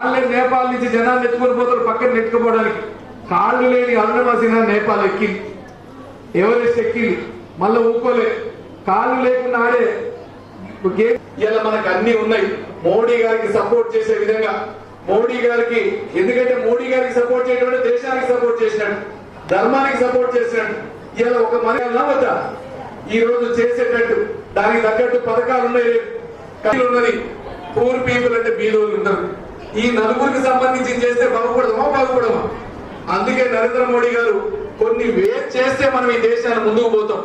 కాళ్ళు నేపాల్ నుంచి జనాన్ని ఎత్తుకొని పోతారు పక్కన నెట్టుకుపోవడానికి. కాళ్ళు లేని అరుణవాసిన నేపాల్ ఎక్కింది. ఎవరెస్ట్ ఎక్కింది? మళ్ళీ ఊకోలే. కాళ్ళు లేకుండా ఆడే ఇలా మనకు అన్ని ఉన్నాయి. మోడీ గారికి సపోర్ట్ చేసే విధంగా. మోడీ గారికి ఎందుకంటే మోడీ గారికి సపోర్ట్ చేయడం దేశానికి సపోర్ట్ చేసినాడు ధర్మానికి సపోర్ట్ చేసినాడు ఇలా ఒక మన వద్దా? ఈ రోజు చేసేటట్టు. దానికి తగ్గట్టు పథకాలు ఉన్నాయి రేపు. ఉన్నది పూర్ పీపుల్ అంటే బీదోళ్ళు ఉంటారు. ఈ నలుగురికి సంబంధించి చేస్తే బాగుపడదామా? బాగుపడమా అందుకే నరేంద్ర మోడీ గారు కొన్ని వేర్ చేస్తే మనం ఈ దేశాన్ని ముందుకు పోతాం.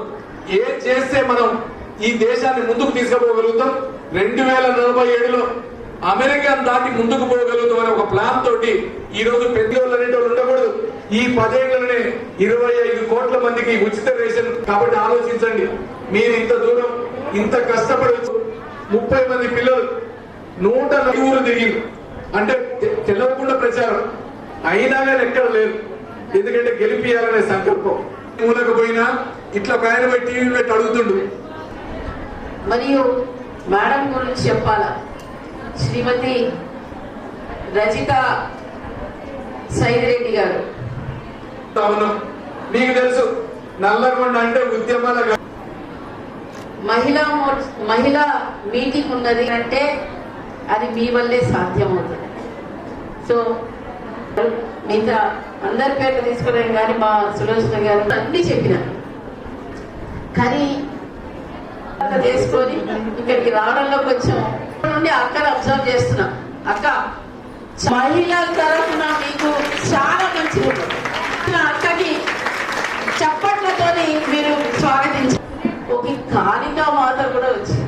ఏం చేస్తే మనం ఈ దేశాన్ని ముందుకు తీసుకుపోగలుగుతాం? రెండు వేల నలభై ఏడులో అమెరికాను దాటి ముందుకు పోగలుగుతాం అనే ఒక ప్లాన్ తోటి ఈ రోజు పెద్దోళ్ళు అనేటోళ్ళు ఉండకూడదు. ఈ పదేళ్ళనే ఇరవై ఐదు కోట్ల మందికి ఉచిత రేషన్ కాబట్టి ఆలోచించండి. మీరు ఇంత దూరం ఇంత కష్టపడవచ్చు ముప్పై మంది పిల్లలు నూట నలుగురు ఊరు తిరిగి అంటే తె- తెలవకుండా ప్రచారం. అయినా కానీ ఎక్కడ లేరు ఎందుకంటే గెలిపియాలనే సంకల్పం. మూలకు పోయినా ఇట్లా ఆయన పోయి టీవీ పెట్టి అడుగుతుండు. మరియు మేడం గురించి చెప్పాలా? శ్రీమతి రజిత సైదిరెడ్డి గారు. అవును. మీకు తెలుసు నల్లగొండ అంటే ఉద్యమాల మహిళా మహిళా మీటింగ్ ఉన్నది అంటే అది మీ వల్లే సాధ్యమవుతుంది. సో మిగతా అందరి పేర్లు తీసుకోలేం కానీ మా సులోచన గారు అన్ని చెప్పిన. కానీ అంత చేసుకొని ఇక్కడికి రావడంలో కొంచెం నుండి అక్కని అబ్జర్వ్ చేస్తున్నా. అక్క మహిళల తరఫున మీకు చాలా మంచి అక్కకి చప్పట్లతోని మీరు స్వాగతించారు. ఒక కాళికా మాత కూడా వచ్చింది.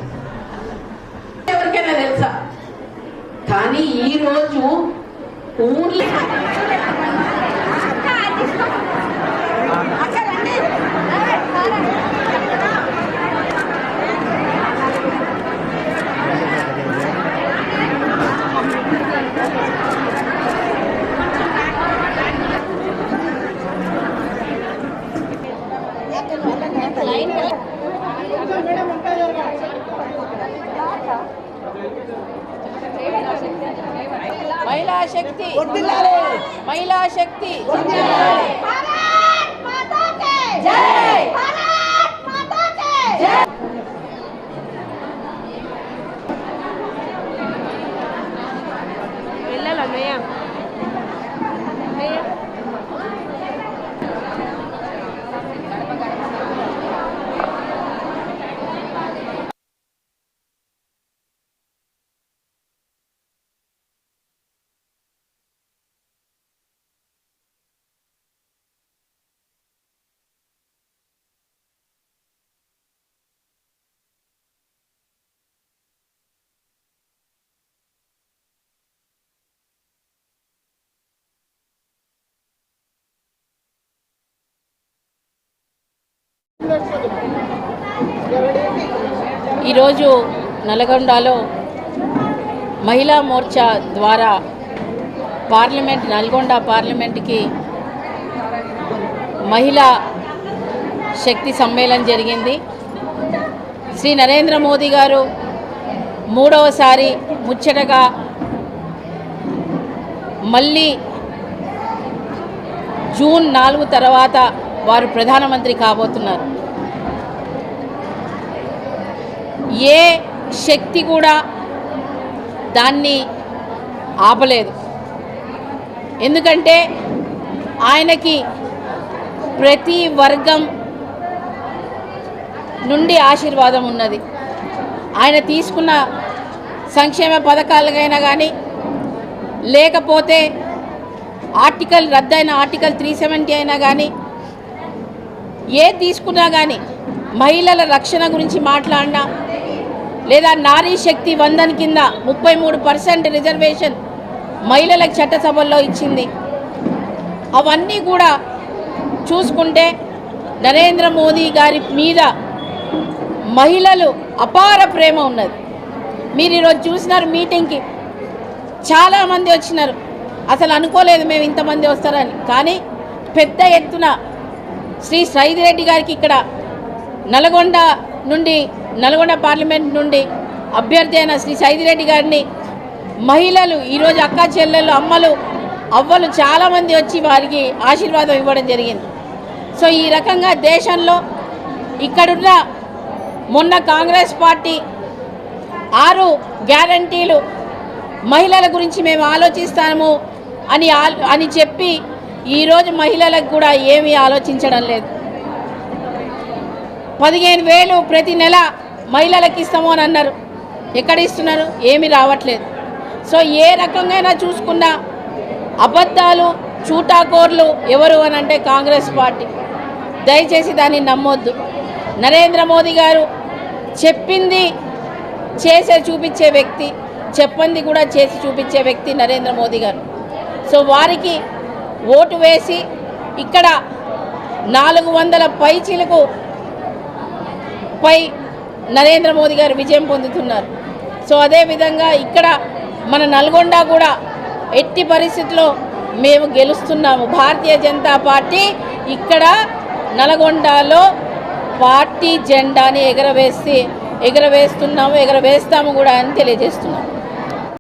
ఎవరికైనా తెలుసా? కానీ ఈ రోజు উনি శక్తి. మహిళా శక్తి. వెళ్ళాలన్నయ్య. ఈరోజు నల్గొండలో మహిళా మోర్చా ద్వారా పార్లమెంట్ నల్గొండ పార్లమెంట్కి మహిళా శక్తి సమ్మేళనం జరిగింది. శ్రీ నరేంద్ర మోదీ గారు మూడవసారి ముచ్చటగా మళ్ళీ జూన్ నాలుగు తర్వాత వారు ప్రధానమంత్రి కాబోతున్నారు. ఏ శక్తి కూడా దాన్ని ఆపలేదు. ఎందుకంటే ఆయనకి ప్రతి వర్గం నుండి ఆశీర్వాదం ఉన్నది. ఆయన తీసుకున్న సంక్షేమ పథకాలకైనా కానీ లేకపోతే ఆర్టికల్ రద్దయిన ఆర్టికల్ త్రీ సెవెంటీ అయినా కానీ ఏ తీసుకున్నా కానీ మహిళల రక్షణ గురించి మాట్లాడినా లేదా నారీ శక్తి వందన్ కింద ముప్పై మూడు పర్సెంట్ రిజర్వేషన్ మహిళలకు చట్టసభల్లో ఇచ్చింది. అవన్నీ కూడా చూసుకుంటే నరేంద్ర మోదీ గారి మీద మహిళలు అపార ప్రేమ ఉన్నది. మీరు ఈరోజు చూసినారు మీటింగ్కి. చాలామంది వచ్చినారు. అసలు అనుకోలేదు మేము ఇంతమంది వస్తారని. కానీ పెద్ద ఎత్తున శ్రీ సైదిరెడ్డి గారికి ఇక్కడ నల్గొండ నుండి నల్గొండ పార్లమెంట్ నుండి అభ్యర్థి అయిన శ్రీ సైదిరెడ్డి గారిని మహిళలు ఈరోజు అక్క చెల్లెళ్ళు అమ్మలు అవ్వలు చాలామంది వచ్చి వారికి ఆశీర్వాదం ఇవ్వడం జరిగింది. సో ఈ రకంగా దేశంలో ఇక్కడున్న మొన్న కాంగ్రెస్ పార్టీ ఆరు గ్యారంటీలు మహిళల గురించి మేము ఆలోచిస్తాము అని అని చెప్పి ఈరోజు మహిళలకు కూడా ఏమీ ఆలోచించడం లేదు. పదిహేను వేలు ప్రతి నెల మహిళలకు ఇస్తాము అని అన్నారు. ఎక్కడ ఇస్తున్నారు? ఏమీ రావట్లేదు. సో ఏ రకంగా చూసుకున్నా అబద్ధాలు చూటాకోర్లు ఎవరు అని అంటే కాంగ్రెస్ పార్టీ. దయచేసి దాన్ని నమ్మొద్దు. నరేంద్ర మోదీ గారు చెప్పింది చేసే చూపించే వ్యక్తి చెప్పింది కూడా చేసి చూపించే వ్యక్తి నరేంద్ర మోదీ గారు. సో వారికి ఓటు వేసి ఇక్కడ నాలుగు వందల పైచీలకు పై నరేంద్ర మోదీ గారు విజయం పొందుతున్నారు. సో అదేవిధంగా ఇక్కడ మన నల్గొండ కూడా ఎట్టి పరిస్థితుల్లో మేము గెలుస్తున్నాము. భారతీయ జనతా పార్టీ ఇక్కడ నల్గొండలో పార్టీ జెండాని ఎగరవేసి ఎగరవేస్తున్నాము ఎగరవేస్తాము కూడా అని తెలియజేస్తున్నాము